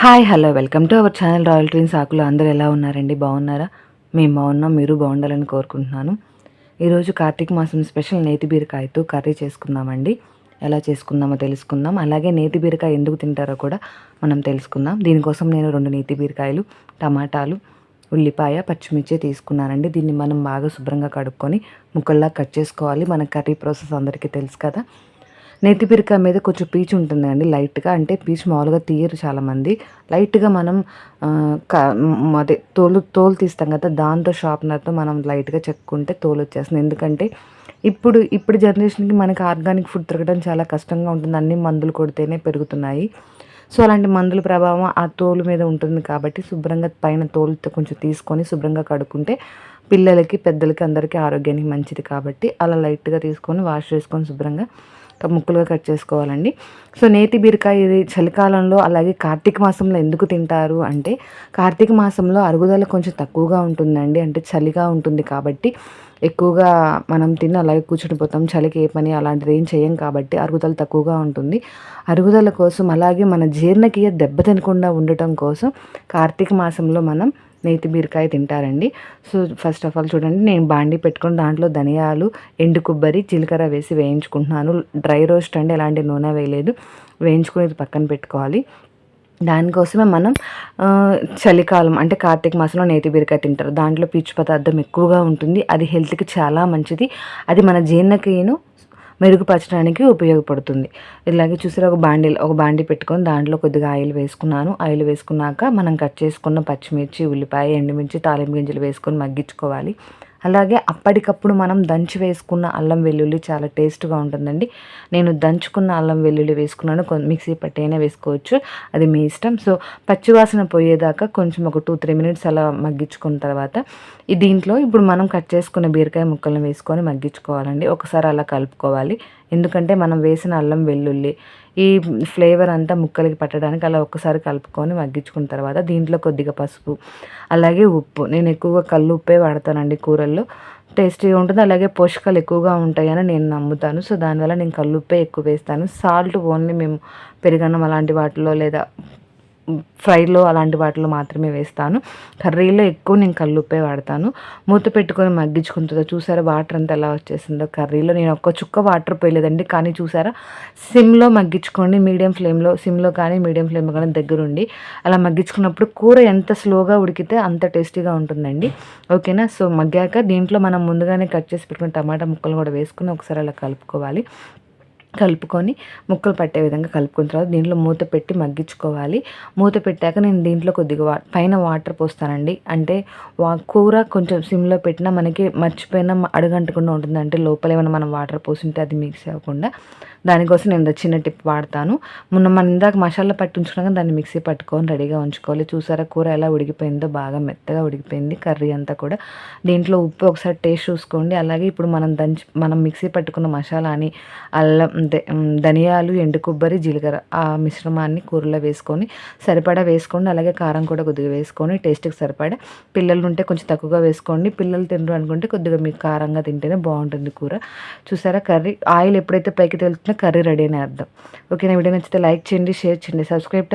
Hi hello welcome to our channel royal treens ఆకులు. అందరూ ఎలా ఉన్నారండి? బాగున్నారా? మేము బాగున్నాం మీరు బాగుండాలని కోరుకుంటున్నాను. ఈరోజు కార్తీక మాసం స్పెషల్ నేతి బీరకాయతో కర్రీ చేసుకుందామండి. ఎలా చేసుకుందామో తెలుసుకుందాం. అలాగే నేతి బీరకాయ ఎందుకు తింటారో కూడా మనం తెలుసుకుందాం. దీనికోసం నేను రెండు నేతి బీరకాయలు టమాటాలు ఉల్లిపాయ పచ్చిమిర్చి తీసుకున్నానండి. దీన్ని మనం బాగా శుభ్రంగా కడుక్కొని ముక్కల్లా కట్ చేసుకోవాలి. మన కర్రీ ప్రాసెస్ అందరికీ తెలుసు కదా. నెత్తి పిరిక మీద కొంచెం పీచు ఉంటుందండి లైట్గా. అంటే పీచు మామూలుగా తీయరు చాలామంది. లైట్గా మనం అదే తోలు తోలు తీస్తాం కదా దాంతో షార్ప్నర్తో మనం లైట్గా చెక్కుంటే తోలు వచ్చేస్తుంది. ఎందుకంటే ఇప్పుడు ఇప్పుడు జనరేషన్కి మనకి ఆర్గానిక్ ఫుడ్ దొరకడం చాలా కష్టంగా ఉంటుంది. అన్ని మందులు కొడితేనే పెరుగుతున్నాయి. సో అలాంటి మందుల ప్రభావం ఆ తోలు మీద ఉంటుంది కాబట్టి శుభ్రంగా పైన తోలుతో కొంచెం తీసుకొని శుభ్రంగా కడుక్కుంటే పిల్లలకి పెద్దలకి అందరికీ ఆరోగ్యానికి మంచిది కాబట్టి అలా లైట్గా తీసుకొని వాష్ చేసుకొని శుభ్రంగా ముక్కలుగా కట్ చేసుకోవాలండి. సో నేతి బీరకాయ ఇది చలికాలంలో అలాగే కార్తీక మాసంలో ఎందుకు తింటారు అంటే కార్తీక మాసంలో అరుగుదల కొంచెం తక్కువగా ఉంటుందండి. అంటే చలిగా ఉంటుంది కాబట్టి ఎక్కువగా మనం తిని అలాగే కూర్చుని పోతాం. చలికి ఏ పని అలాంటిది ఏం చేయం కాబట్టి అరుగుదల తక్కువగా ఉంటుంది. అరుగుదల కోసం అలాగే మన జీర్ణక్రియ దెబ్బతినకుండా ఉండటం కోసం కార్తీక మాసంలో మనం నేతి బీరకాయ తింటారండి. సో ఫస్ట్ ఆఫ్ ఆల్ చూడండి నేను బాండి పెట్టుకుని దాంట్లో ధనియాలు ఎండు కొబ్బరి జీలకర్ర వేసి వేయించుకుంటున్నాను. డ్రై రోస్ట్ అండి ఎలాంటి నూనె వేయలేదు. వేయించుకుని పక్కన పెట్టుకోవాలి. దానికోసమే మనం చలికాలం అంటే కార్తీక మాసంలో నేతి బీరకాయ తింటారు. దాంట్లో పీచు పదార్థం ఎక్కువగా ఉంటుంది. అది హెల్త్కి చాలా మంచిది. అది మన జీర్ణక్రియను మెరుగుపరచడానికి ఉపయోగపడుతుంది. ఇలాగే చూసారా ఒక బాండిల్ ఒక బాండీ పెట్టుకొని దాంట్లో కొద్దిగా ఆయిల్ వేసుకున్నాను. ఆయిల్ వేసుకున్నాక మనం కట్ చేసుకున్న పచ్చిమిర్చి ఉల్లిపాయ ఎండుమిర్చి తాలింపు గింజలు వేసుకొని మగ్గించుకోవాలి. అలాగే అప్పటికప్పుడు మనం దంచి వేసుకున్న అల్లం వెల్లుల్లి చాలా టేస్ట్గా ఉంటుందండి. నేను దంచుకున్న అల్లం వెల్లుల్లి వేసుకున్నాను. మిక్సీ పట్టి అయినా వేసుకోవచ్చు. అది మీ ఇష్టం. సో పచ్చివాసన పోయేదాకా కొంచెం ఒక టూ త్రీ మినిట్స్ అలా మగ్గించుకున్న తర్వాత దీంట్లో ఇప్పుడు మనం కట్ చేసుకున్న బీరకాయ ముక్కలను వేసుకొని మగ్గించుకోవాలండి. ఒకసారి అలా కలుపుకోవాలి. ఎందుకంటే మనం వేసిన అల్లం వెల్లుల్లి ఈ ఫ్లేవర్ అంతా ముక్కలకి పట్టడానికి అలా ఒక్కసారి కలుపుకొని మగ్గించుకున్న తర్వాత దీంట్లో కొద్దిగా పసుపు అలాగే ఉప్పు. నేను ఎక్కువగా కళ్ళు ఉప్పే వాడతానండి కూరల్లో. టేస్టీగా ఉంటుంది అలాగే పోషకాలు ఎక్కువగా ఉంటాయని నేను నమ్ముతాను. సో దానివల్ల నేను కల్లుప్పే ఎక్కువ వేస్తాను. సాల్ట్ ఓన్లీ మేము పెరుగన్నం అలాంటి వాటిలో లేదా ఫ్రైలో అలాంటి వాటిలో మాత్రమే వేస్తాను. కర్రీలో ఎక్కువ నేను కల్లుప్పే వాడతాను. మూత పెట్టుకొని మగ్గించుకుంటుందో? చూసారా? వాటర్ అంతా ఎలా వచ్చేసిందో కర్రీలో. నేను ఒక్క చుక్క వాటర్ పోయలేదండి. కానీ చూసారా? సిమ్లో మగ్గించుకోండి. మీడియం ఫ్లేమ్లో సిమ్లో కానీ మీడియం ఫ్లేమ్లో కానీ దగ్గరుండి అలా మగ్గించుకున్నప్పుడు కూర ఎంత స్లోగా ఉడికితే అంత టేస్టీగా ఉంటుందండి. ఓకేనా? సో మగ్గాక దీంట్లో మనం ముందుగానే కట్ చేసి పెట్టుకున్న టమాటా ముక్కలు కూడా వేసుకుని ఒకసారి అలా కలుపుకోవాలి. కలుపుకొని ముక్కలు పట్టే విధంగా కలుపుకున్న తర్వాత దీంట్లో మూత పెట్టి మగ్గించుకోవాలి. మూత పెట్టాక నేను దీంట్లో కొద్దిగా వా పైన వాటర్ పోస్తానండి. అంటే వా కూర కొంచెం సిమ్లో పెట్టినా మనకి మర్చిపోయినా అడుగంటకుండా ఉంటుంది అంటే లోపల ఏమైనా మనం వాటర్ పోసుంటే అది మిక్స్ అవ్వకుండా దానికోసం నేను చిన్న టిప్ వాడతాను. మొన్న మనం ఇందాక మసాలా పట్టించుకున్నాక దాన్ని మిక్సీ పట్టుకొని రెడీగా ఉంచుకోవాలి. చూసారా కూర ఎలా ఉడికిపోయిందో? బాగా మెత్తగా ఉడికిపోయింది కర్రీ అంతా కూడా. దీంట్లో ఉప్పు ఒకసారి టేస్ట్ చూసుకోండి. అలాగే ఇప్పుడు మనం దంచి మనం మిక్సీ పట్టుకున్న మసాలాని అల్లం ధనియాలు ఎండు కొబ్బరి జీలకర్ర ఆ మిశ్రమాన్ని కూరలో వేసుకొని సరిపడా వేసుకోండి. అలాగే కారం కూడా కొద్దిగా వేసుకొని టేస్ట్కి సరిపడా. పిల్లలు ఉంటే కొంచెం తక్కువగా వేసుకోండి. పిల్లలు తినరు అనుకుంటే కొద్దిగా మీకు కారంగా తింటేనే బాగుంటుంది కూర. చూసారా కర్రీ? ఆయిల్ ఎప్పుడైతే పైకి తెలుస్తుందో కర్రీ రెడీ అని అర్థం. ఓకే నా వీడియో నచ్చితే లైక్ చేయండి షేర్ చేయండి సబ్స్క్రైబ్